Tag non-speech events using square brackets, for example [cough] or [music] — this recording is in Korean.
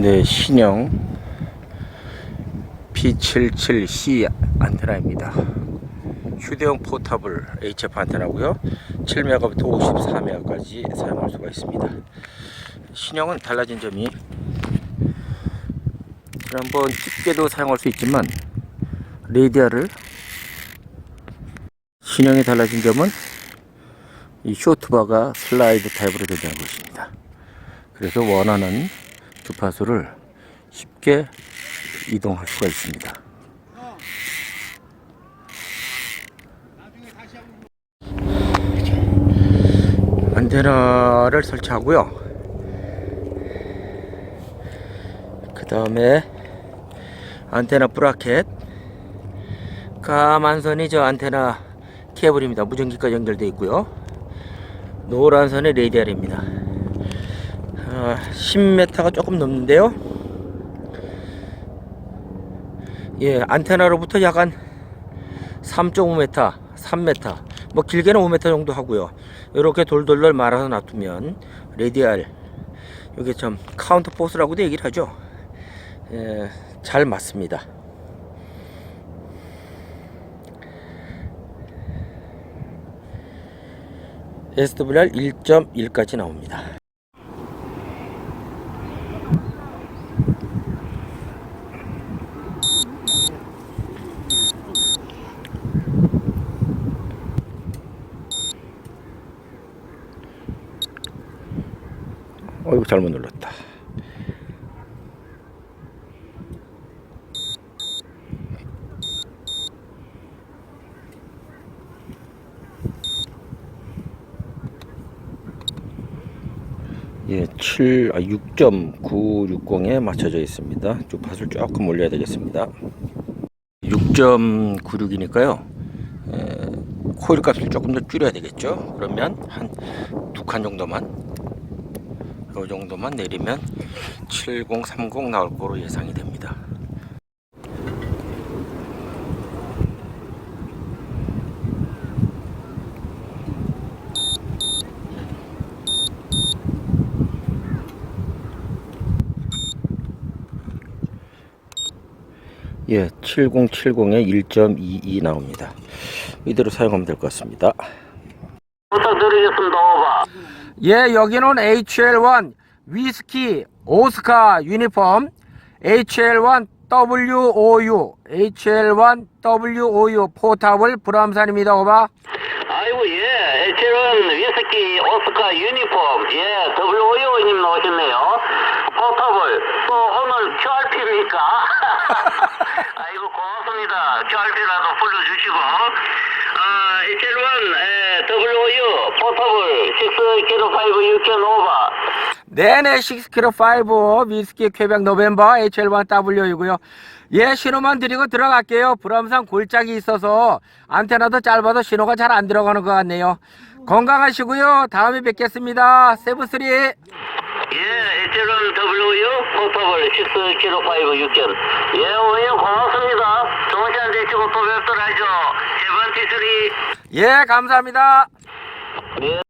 네, 신형 P77C 안테나입니다. 휴대용 포탑을 HF 안테나고요. 7메가부터 54메가까지 사용할 수가 있습니다. 신형은 달라진 점이 지난번 집게도 사용할 수 있지만 레디아를 신형이 달라진 점은 이 쇼트바가 슬라이드 타입으로 된다는 것입니다. 그래서 원하는 주파수를 쉽게 이동할 수가 있습니다. 안테나를 설치하고요. 그 다음에 안테나 브라켓 까만 선이 저 안테나 케이블입니다. 무전기까지 연결되어 있고요. 노란 선이 레디알입니다. 아, 10m가 조금 넘는데요. 예, 안테나로부터 약 한 3.5m, 3m, 뭐 길게는 5m 정도 하고요. 이렇게 돌돌돌 말아서 놔두면 레디알, 이게 좀 카운터 포스라고도 얘기를 하죠. 예, 잘 맞습니다. SWR 1.1까지 나옵니다. 어이구 잘못 눌렀다. 예, 7, 아, 6.960에 맞춰져 있습니다. 주파수를 조금 올려야 되겠습니다. 6.96이니까요. 코일 값을 조금 더 줄여야 되겠죠. 그러면 한 두 칸 정도만, 이 정도만 내리면 7030 나올 거로 예상이 됩니다. 예, 7070에 1.22 나옵니다. 이대로 사용하면 될 것 같습니다. 부탁드리겠습니다. 오바. 예, 여기는 HL1 위스키 오스카 유니폼 HL1 WOU HL1 WOU 포탑을 브람산입니다. 오바. 아이고 예, HL은 위스키 오스카 유니폼 예, WO님 나오셨네요. 포탑을 또 오늘 QRP입니까? [laughs] 고맙습니다. QRP라도 불러주시고 아, HL1 에, WOU 포탑을 6kg5 6can 오버. 네네 6kg5 위스키 쾌백 노벤버 HL1W이고요. 예, 신호만 드리고 들어갈게요. 브람산 골짜기 있어서 안테나도 짧아서 신호가 잘 안 들어가는 것 같네요. 건강하시고요. 다음에 뵙겠습니다. 세븐쓰리. 예, HL은 WOU 포탑을 6kg5 6can. 예, 오늘 고맙습니다. 좋은 시간 되시고 하죠. 세번티 쓰리. 예, 감사합니다. 예.